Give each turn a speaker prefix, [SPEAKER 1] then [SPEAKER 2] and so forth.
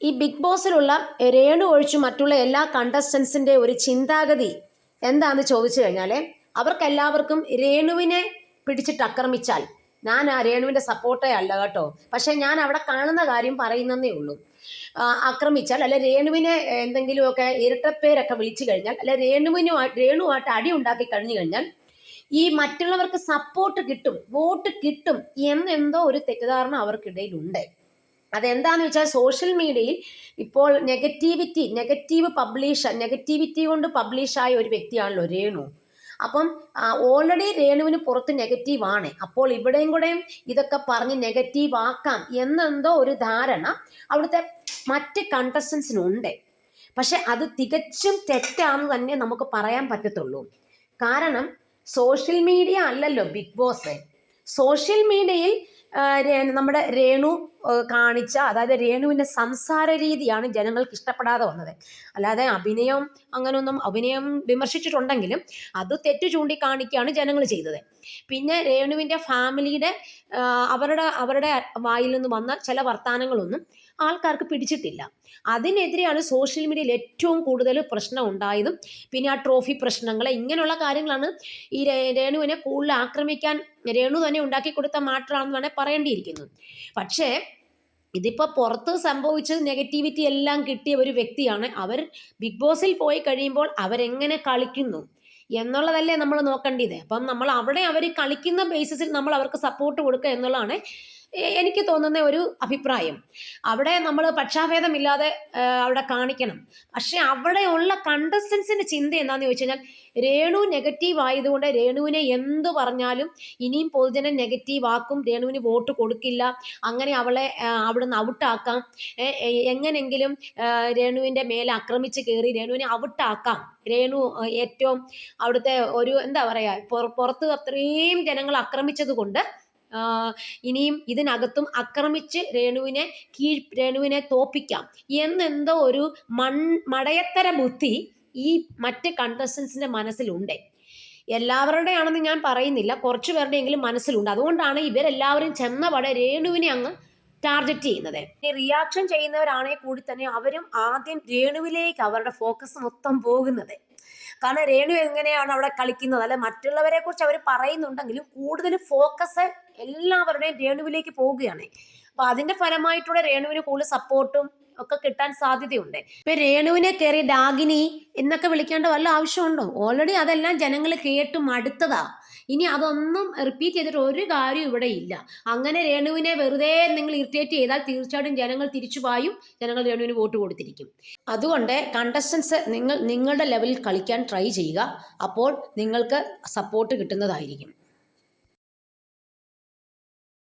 [SPEAKER 1] ഈ ബിഗ് ബോസിലുള്ള രേണു ഒഴിച്ചു മറ്റുള്ള എല്ലാ കണ്ടസ്റ്റൻസിന്റെ ഒരു ചിന്താഗതി എന്താണെന്ന് ചോദിച്ചു കഴിഞ്ഞാൽ അവർക്കെല്ലാവർക്കും രേണുവിനെ പിടിച്ചിട്ട് ആക്രമിച്ചാൽ ഞാൻ ആ രേണുവിന്റെ സപ്പോർട്ടേ അല്ല കേട്ടോ. പക്ഷേ ഞാൻ അവിടെ കാണുന്ന കാര്യം പറയുന്നതേ ഉള്ളൂ. ആക്രമിച്ചാൽ അല്ലെ രേണുവിനെ എന്തെങ്കിലുമൊക്കെ ഇരട്ടപ്പേരൊക്കെ വിളിച്ചു കഴിഞ്ഞാൽ അല്ലെ രേണുവിനുമായിട്ട് രേണുവായിട്ട് അടി ഉണ്ടാക്കി കഴിഞ്ഞു കഴിഞ്ഞാൽ ഈ മറ്റുള്ളവർക്ക് സപ്പോർട്ട് കിട്ടും വോട്ട് കിട്ടും എന്നെന്തോ ഒരു തെറ്റിദ്ധാരണ അവർക്കിടയിലുണ്ട്. അതെന്താന്ന് വെച്ചാൽ സോഷ്യൽ മീഡിയയിൽ ഇപ്പോൾ നെഗറ്റിവിറ്റി നെഗറ്റീവ് പബ്ലിഷ് നെഗറ്റിവിറ്റി കൊണ്ട് പബ്ലിഷായ ഒരു വ്യക്തിയാണല്ലോ രേണു. അപ്പം ഓൾറെഡി രേണുവിന് പുറത്ത് നെഗറ്റീവ് ആണ്. അപ്പോൾ ഇവിടെയും കൂടെയും ഇതൊക്കെ പറഞ്ഞ് നെഗറ്റീവ് ആക്കാം എന്നെന്തോ ഒരു ധാരണ അവിടുത്തെ മറ്റ് കണ്ടസ്റ്റൻസിനുണ്ട് പക്ഷെ അത് തികച്ചും തെറ്റാന്ന് തന്നെ നമുക്ക് പറയാൻ പറ്റത്തുള്ളൂ. കാരണം സോഷ്യൽ മീഡിയ അല്ലല്ലോ ബിഗ് ബോസ്. സോഷ്യൽ മീഡിയയിൽ നമ്മുടെ രേണു കാണിച്ച അതായത് രേണുവിന്റെ സംസാര രീതിയാണ് ജനങ്ങൾക്ക് ഇഷ്ടപ്പെടാതെ വന്നത്. അല്ലാതെ അഭിനയം അങ്ങനെയൊന്നും അഭിനയം വിമർശിച്ചിട്ടുണ്ടെങ്കിലും അത് തെറ്റ് ചൂണ്ടിക്കാണിക്കുകയാണ് ജനങ്ങൾ ചെയ്തത്. പിന്നെ രേണുവിന്റെ ഫാമിലിയുടെ അവരുടെ അവരുടെ വായിൽ നിന്ന് വന്ന ചില വർത്തമാനങ്ങളൊന്നും ആൾക്കാർക്ക് പിടിച്ചിട്ടില്ല. അതിനെതിരെയാണ് സോഷ്യൽ മീഡിയയിൽ ഏറ്റവും കൂടുതൽ പ്രശ്നം ഉണ്ടായതും പിന്നെ ആ ട്രോഫി പ്രശ്നങ്ങൾ ഇങ്ങനെയുള്ള കാര്യങ്ങളാണ് ഈ രേണുവിനെ കൂടുതൽ ആക്രമിക്കാൻ രേണു തന്നെ ഉണ്ടാക്കി കൊടുത്ത മാറ്ററാണെന്ന് വേണേൽ പറയേണ്ടിയിരിക്കുന്നു. പക്ഷേ ഇതിപ്പോൾ പുറത്ത് സംഭവിച്ചത് നെഗറ്റിവിറ്റി എല്ലാം കിട്ടിയ ഒരു വ്യക്തിയാണ്. അവർ ബിഗ് ബോസിൽ പോയി കഴിയുമ്പോൾ അവരെങ്ങനെ കളിക്കുന്നു എന്നുള്ളതല്ലേ നമ്മൾ നോക്കേണ്ടത്. അപ്പം നമ്മൾ അവിടെ അവർ കളിക്കുന്ന ബേസിസിൽ നമ്മൾ അവർക്ക് സപ്പോർട്ട് കൊടുക്കുക എന്നുള്ളതാണ് എനിക്ക് തോന്നുന്ന ഒരു അഭിപ്രായം. അവിടെ നമ്മൾ പക്ഷാഭേദമില്ലാതെ അവിടെ കാണിക്കണം. പക്ഷെ അവിടെയുള്ള കണ്ടസ്റ്റൻസിന്റെ ചിന്ത എന്താണെന്ന് ചോദിച്ചു കഴിഞ്ഞാൽ രേണു നെഗറ്റീവ് ആയതുകൊണ്ട് രേണുവിനെ എന്ത് പറഞ്ഞാലും ഇനിയും പൊതുജനം നെഗറ്റീവ് ആക്കും രേണുവിന് വോട്ട് കൊടുക്കില്ല അങ്ങനെ അവളെ അവിടുന്ന് ഔട്ടാക്കാം എങ്ങനെങ്കിലും രേണുവിന്റെ മേലെ ആക്രമിച്ച് കയറി രേണുവിനെ ഔട്ടാക്കാം രേണു ഏറ്റവും അവിടുത്തെ ഒരു എന്താ പറയുക പുറ- പുറത്ത് അത്രയും ജനങ്ങൾ ആക്രമിച്ചത് കൊണ്ട് ഇനിയും ഇതിനകത്തും ആക്രമിച്ച് രേണുവിനെ കീഴ് രേണുവിനെ തോപ്പിക്കാം. എന്നെന്തോ ഒരു മൺ മടയത്തര ബുദ്ധി ഈ മറ്റ് കണ്ടസ്റ്റൻസിന്റെ മനസ്സിലുണ്ട്. എല്ലാവരുടെയാണെന്ന് ഞാൻ പറയുന്നില്ല. കുറച്ച് പേരുടെയെങ്കിലും മനസ്സിലുണ്ട്. അതുകൊണ്ടാണ് ഇവരെല്ലാവരും ചെന്നപടെ രേണുവിനെ അങ്ങ് ടാർഗറ്റ് ചെയ്യുന്നത്. റിയാക്ഷൻ ചെയ്യുന്നവരാണെങ്കിൽ കൂടി തന്നെ അവരും ആദ്യം രേണുവിലേക്ക് അവരുടെ ഫോക്കസ് മൊത്തം പോകുന്നത്. കാരണം രേണു എങ്ങനെയാണ് അവിടെ കളിക്കുന്നത്? അല്ലെ മറ്റുള്ളവരെ കുറിച്ച് അവർ പറയുന്നുണ്ടെങ്കിലും കൂടുതൽ ഫോക്കസ് എല്ലാവരുടെയും രേണുവിലേക്ക് പോവുകയാണ് അപ്പൊ അതിന്റെ ഫലമായിട്ടുള്ള രേണുവിന് കൂടുതൽ സപ്പോർട്ടും ഒക്കെ കിട്ടാൻ സാധ്യതയുണ്ട്. ഇപ്പൊ രേണുവിനെ കയറി ഡാഗിനി എന്നൊക്കെ വിളിക്കേണ്ട വല്ല ആവശ്യമുണ്ടോ? ഓൾറെഡി അതെല്ലാം ജനങ്ങൾ കേട്ട് മടുത്തതാ. ഇനി അതൊന്നും റിപ്പീറ്റ് ചെയ്തിട്ട് ഒരു കാര്യം ഇവിടെ ഇല്ല. അങ്ങനെ രേണുവിനെ വെറുതെ നിങ്ങൾ ഇറിറ്റേറ്റ് ചെയ്താൽ തീർച്ചയായിട്ടും ജനങ്ങൾ തിരിച്ചു പായും. ജനങ്ങൾ രേണുവിന് വോട്ട് കൊടുത്തിരിക്കും. അതുകൊണ്ട് കണ്ടസ്റ്റൻസ് നിങ്ങൾ നിങ്ങളുടെ ലെവലിൽ കളിക്കാൻ ട്രൈ ചെയ്യുക. അപ്പോൾ നിങ്ങൾക്ക് സപ്പോർട്ട് കിട്ടുന്നതായിരിക്കും.